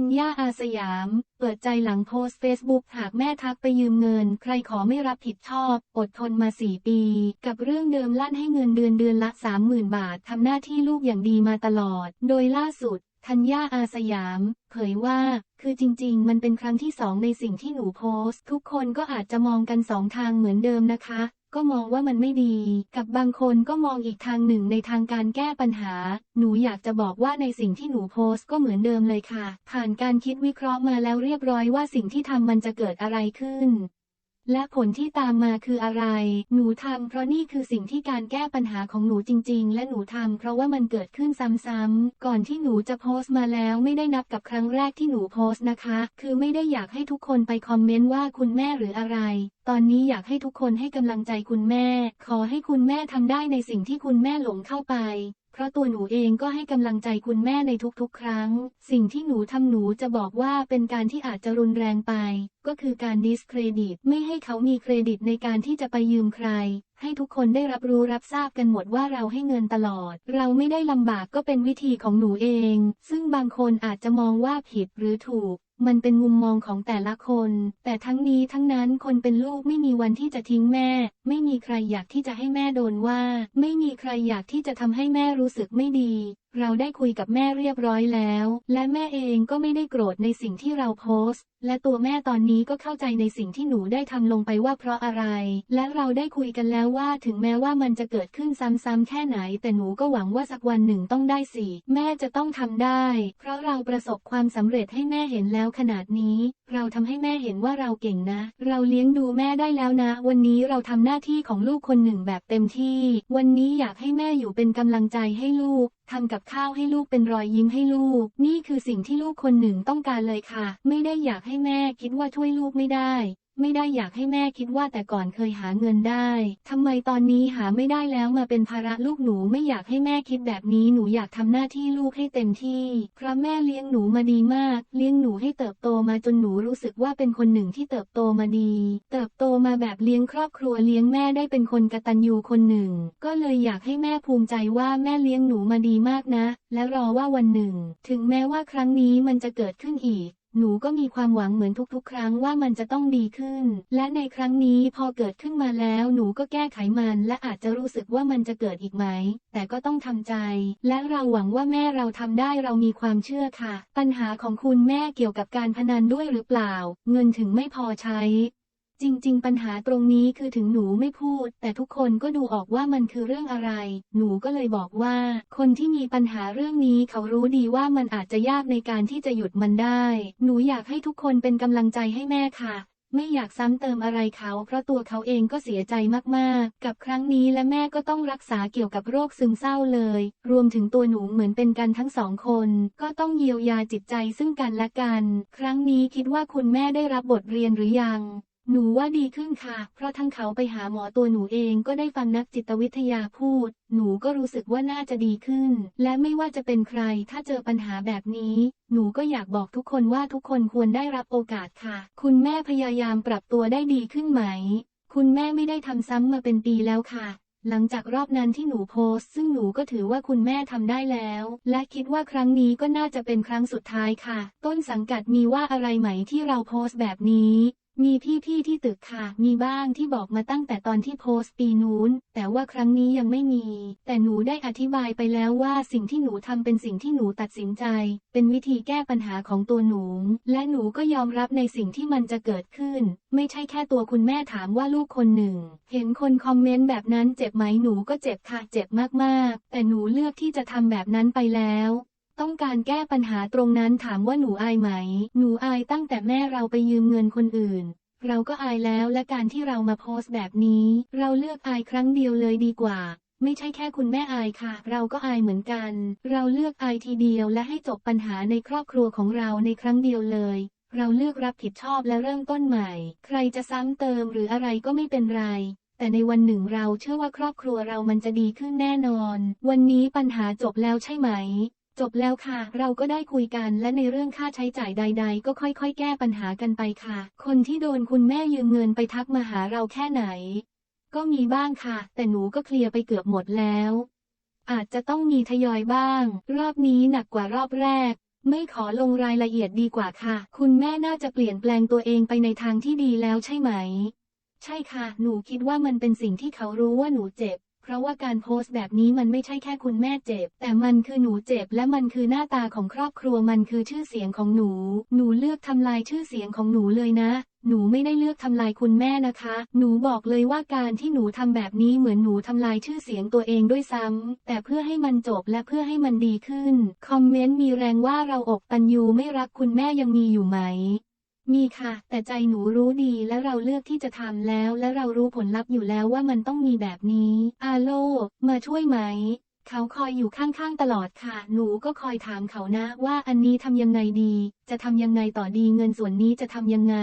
ธัญญาอาสยาม เปิดใจหลังโพสต์เฟซบุ๊กหากแม่ทักไปยืมเงิน ใครขอไม่รับผิดชอบ อดทนมาสี่ปี กับเรื่องเดิมลั่นให้เงินเดือนเดือนละ 30,000 บาททำหน้าที่ลูกอย่างดีมาตลอด โดยล่าสุดธัญญาอาสยาม เผยว่า คือจริง ๆ มันเป็นครั้งที่สองในสิ่งที่หนูโพสต์ทุกคนก็อาจจะมองกันสองทางเหมือนเดิมนะคะ ก็มองว่ามันไม่ดี กับบางคนก็มองอีกทางหนึ่งในทางการแก้ปัญหา หนูอยากจะบอกว่าในสิ่งที่หนูโพสต์ก็เหมือนเดิมเลยค่ะ ผ่านการคิดวิเคราะห์มาแล้วเรียบร้อยว่าสิ่งที่ทำมันจะเกิดอะไรขึ้น และผลที่ตามมาคืออะไร หนูทำเพราะนี่คือสิ่งที่การแก้ปัญหาของหนูจริง ๆ และหนูทำเพราะว่ามันเกิดขึ้นซ้ำๆ ก่อนที่หนูจะโพสต์มาแล้วไม่ได้นับกับครั้งแรกที่หนูโพสต์นะคะ คือไม่ได้อยากให้ทุกคนไปคอมเมนต์ว่าคุณแม่หรืออะไร ตอนนี้อยากให้ทุกคนให้กำลังใจคุณแม่ ขอให้คุณแม่ทำได้ในสิ่งที่คุณแม่หลงเข้าไปเพราะตัวหนูเองก็ให้กำลังใจคุณแม่ในทุกๆ ครั้ง สิ่งที่หนูทำหนูจะบอกว่าเป็นการที่อาจจะรุนแรงไป ก็คือการดิสเครดิต ไม่ให้เขามีเครดิตในการที่จะไปยืมใคร ให้ทุกคนได้รับรู้รับทราบกันหมดว่าเราให้เงินตลอด เราไม่ได้ลำบากก็เป็นวิธีของหนูเอง ซึ่งบางคนอาจจะมองว่าผิดหรือถูกมันเป็นมุมมองของแต่ละคน แต่ทั้งนี้ทั้งนั้นคนเป็นลูกไม่มีวันที่จะทิ้งแม่ ไม่มีใครอยากที่จะให้แม่โดนว่า ไม่มีใครอยากที่จะทำให้แม่รู้สึกไม่ดี เราได้คุยกับแม่เรียบร้อยแล้ว และแม่เองก็ไม่ได้โกรธในสิ่งที่เราโพสต์ และตัวแม่ตอนนี้ก็เข้าใจในสิ่งที่หนูได้ทำลงไปว่าเพราะอะไร และเราได้คุยกันแล้วว่าถึงแม้ว่ามันจะเกิดขึ้นซ้ำๆแค่ไหน แต่หนูก็หวังว่าสักวันหนึ่งต้องได้สิแม่จะต้องทำได้ เพราะเราประสบความสำเร็จให้แม่เห็นแล้วขนาดนี้ เราทำให้แม่เห็นว่าเราเก่งนะ เราเลี้ยงดูแม่ได้แล้วนะ วันนี้เราทำหน้าที่ของลูกคนหนึ่งแบบเต็มที่ วันนี้อยากให้แม่อยู่เป็นกำลังใจให้ลูก ทำกับข้าวให้ลูกเป็นรอยยิ้มให้ลูก นี่คือสิ่งที่ลูกคนหนึ่งต้องการเลยค่ะ ไม่ได้อยากให้แม่คิดว่าช่วยลูกไม่ได้ ไม่ได้อยากให้แม่คิดว่าแต่ก่อนเคยหาเงินได้ทำไมตอนนี้หาไม่ได้แล้วมาเป็นภาระลูกหนูไม่อยากให้แม่คิดแบบนี้หนูอยากทำหน้าที่ลูกให้เต็มที่เพราะแม่เลี้ยงหนูมาดีมาก เลี้ยงหนูให้เติบโตมาจนหนูรู้สึกว่าเป็นคนหนึ่งที่เติบโตมาดี เติบโตมาแบบเลี้ยงครอบครัวเลี้ยงแม่ได้เป็นคนกตัญญูคนหนึ่ง ก็เลยอยากให้แม่ภูมิใจว่าแม่เลี้ยงหนูมาดีมากนะ และรอว่าวันหนึ่ง ถึงแม้ว่าครั้งนี้มันจะเกิดขึ้นอีก หนูก็มีความหวังเหมือนทุกๆ ครั้งว่ามันจะต้องดีขึ้น และในครั้งนี้พอเกิดขึ้นมาแล้วหนูก็แก้ไขมัน และอาจจะรู้สึกว่ามันจะเกิดอีกไหม แต่ก็ต้องทำใจ และเราหวังว่าแม่เราทำได้เรามีความเชื่อค่ะ ปัญหาของคุณแม่เกี่ยวกับการพนันด้วยหรือเปล่า เงินถึงไม่พอใช้ จริง ๆ ปัญหาตรงนี้คือถึงหนูไม่พูด แต่ทุกคนก็ดูออกว่ามันคือเรื่องอะไร หนูก็เลยบอกว่า คนที่มีปัญหาเรื่องนี้เขารู้ดีว่ามันอาจจะยากในการที่จะหยุดมันได้ หนูอยากให้ทุกคนเป็นกำลังใจให้แม่ค่ะ ไม่อยากซ้ำเติมอะไรเขา เพราะตัวเขาเองก็เสียใจมากๆ กับครั้งนี้และแม่ก็ต้องรักษาเกี่ยวกับโรคซึมเศร้าเลย รวมถึงตัวหนูเหมือนเป็นกันทั้งสองคน ก็ต้องเยียวยาจิตใจซึ่งกันและกัน ครั้งนี้คิดว่าคุณแม่ได้รับบทเรียนหรือยัง หนูว่าดีขึ้นค่ะ เพราะทั้งเขาไปหาหมอตัวหนูเองก็ได้ฟังนักจิตวิทยาพูด หนูก็รู้สึกว่าน่าจะดีขึ้น และไม่ว่าจะเป็นใคร ถ้าเจอปัญหาแบบนี้ หนูก็อยากบอกทุกคนว่าทุกคนควรได้รับโอกาสค่ะ คุณแม่พยายามปรับตัวได้ดีขึ้นไหม คุณแม่ไม่ได้ทำซ้ำมาเป็นปีแล้วค่ะ หลังจากรอบนั้นที่หนูโพสซึ่งหนูก็ถือว่าคุณแม่ทำได้แล้ว และคิดว่าครั้งนี้ก็น่าจะเป็นครั้งสุดท้ายค่ะ ต้นสังกัดมีว่าอะไรไหมที่เราโพสต์แบบนี้ มีพี่ๆที่ตึกค่ะ มีบ้างที่บอกมาตั้งแต่ตอนที่โพสต์ปีนู้น แต่ว่าครั้งนี้ยังไม่มี แต่หนูได้อธิบายไปแล้วว่าสิ่งที่หนูทำเป็นสิ่งที่หนูตัดสินใจ เป็นวิธีแก้ปัญหาของตัวหนู และหนูก็ยอมรับในสิ่งที่มันจะเกิดขึ้น ไม่ใช่แค่ตัวคุณแม่ถามว่าลูกคนหนึ่ง เห็นคนคอมเมนต์แบบนั้นเจ็บไหมหนูก็เจ็บค่ะ เจ็บมากๆ แต่หนูเลือกที่จะทำแบบนั้นไปแล้ว ต้องการแก้ปัญหาตรงนั้นถามว่าหนูอายไหม หนูอายตั้งแต่แม่เราไปยืมเงินคนอื่น เราก็อายแล้วและการที่เรามาโพสต์แบบนี้ เราเลือกอายครั้งเดียวเลยดีกว่า ไม่ใช่แค่คุณแม่อายค่ะ เราก็อายเหมือนกัน เราเลือกอายทีเดียวและให้จบปัญหาในครอบครัวของเราในครั้งเดียวเลยเราเลือกรับผิดชอบและเริ่มต้นใหม่ ใครจะซ้ำเติมหรืออะไรก็ไม่เป็นไร แต่ในวันหนึ่งเราเชื่อว่าครอบครัวเรามันจะดีขึ้นแน่นอน วันนี้ปัญหาจบแล้วใช่ไหม จบแล้วค่ะ เราก็ได้คุยกันและในเรื่องค่าใช้จ่ายใด ๆ ก็ค่อยๆ แก้ปัญหากันไปค่ะ คนที่โดนคุณแม่ยืมเงินไปทักมาหาเราแค่ไหน ก็มีบ้างค่ะ แต่หนูก็เคลียร์ไปเกือบหมดแล้ว อาจจะต้องมีทยอยบ้าง รอบนี้หนักกว่ารอบแรก ไม่ขอลงรายละเอียดดีกว่าค่ะ คุณแม่น่าจะเปลี่ยนแปลงตัวเองไปในทางที่ดีแล้วใช่ไหม ใช่ค่ะ หนูคิดว่ามันเป็นสิ่งที่เขารู้ว่าหนูเจ็บ เพราะว่าการโพสต์แบบนี้มันไม่ใช่แค่คุณแม่เจ็บ แต่มันคือหนูเจ็บและมันคือหน้าตาของครอบครัวมันคือชื่อเสียงของหนู หนูเลือกทำลายชื่อเสียงของหนูเลยนะหนูไม่ได้เลือกทำลายคุณแม่นะคะ หนูบอกเลยว่าการที่หนูทำแบบนี้เหมือนหนูทำลายชื่อเสียงตัวเองด้วยซ้ำ แต่เพื่อให้มันจบและเพื่อให้มันดีขึ้น คอมเมนต์มีแรงว่าเราอกตันยูไม่รักคุณแม่ยังมีอยู่ไหม มีค่ะ แต่ใจหนูรู้ดีและเราเลือกที่จะทำแล้ว และเรารู้ผลลัพธ์อยู่แล้วว่ามันต้องมีแบบนี้ อาโล มาช่วยไหม เขาคอยอยู่ข้างๆตลอดค่ะ หนูก็คอยถามเขานะ ว่าอันนี้ทำยังไงดี จะทำยังไงต่อดีเงินส่วนนี้จะทำยังไง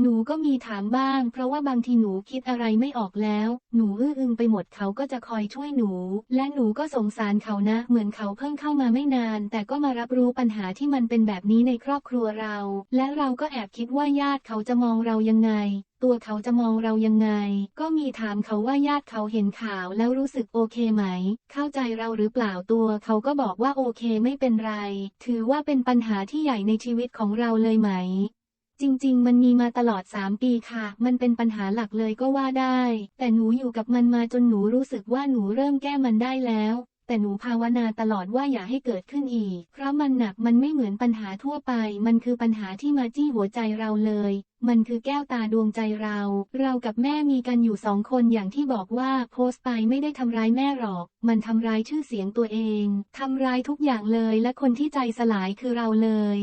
หนูก็มีถามบ้าง เพราะว่าบางทีหนูคิดอะไรไม่ออกแล้ว หนูอื้ออึงไปหมดเขาก็จะคอยช่วยหนู และหนูก็สงสารเขานะ เหมือนเขาเพิ่งเข้ามาไม่นาน แต่ก็มารับรู้ปัญหาที่มันเป็นแบบนี้ในครอบครัวเรา และเราก็แอบคิดว่าญาติเขาจะมองเรายังไง ตัวเขาจะมองเรายังไง ก็มีถามเขาว่าญาติเขาเห็นข่าวแล้วรู้สึกโอเคไหม เข้าใจเราหรือเปล่าตัวเขาก็บอกว่าโอเคไม่เป็นไร ถือว่าเป็นปัญหาที่ใหญ่ในชีวิตของเราเลยไหม จริง ๆ มันมีมาตลอด 3 ปีค่ะ มันเป็นปัญหาหลักเลยก็ว่าได้ แต่หนูอยู่กับมันมาจนหนูรู้สึกว่าหนูเริ่มแก้มันได้แล้ว แต่หนูภาวนาตลอดว่าอย่าให้เกิดขึ้นอีก เพราะมันหนักมันไม่เหมือนปัญหาทั่วไป มันคือปัญหาที่มาจี้หัวใจเราเลย มันคือแก้วตาดวงใจเรา เรากับแม่มีกันอยู่สองคนอย่างที่บอกว่าโพสต์ไปไม่ได้ทำร้ายแม่หรอก มันทำร้ายชื่อเสียงตัวเอง ทำร้ายทุกอย่างเลยและคนที่ใจสลายคือเราเลย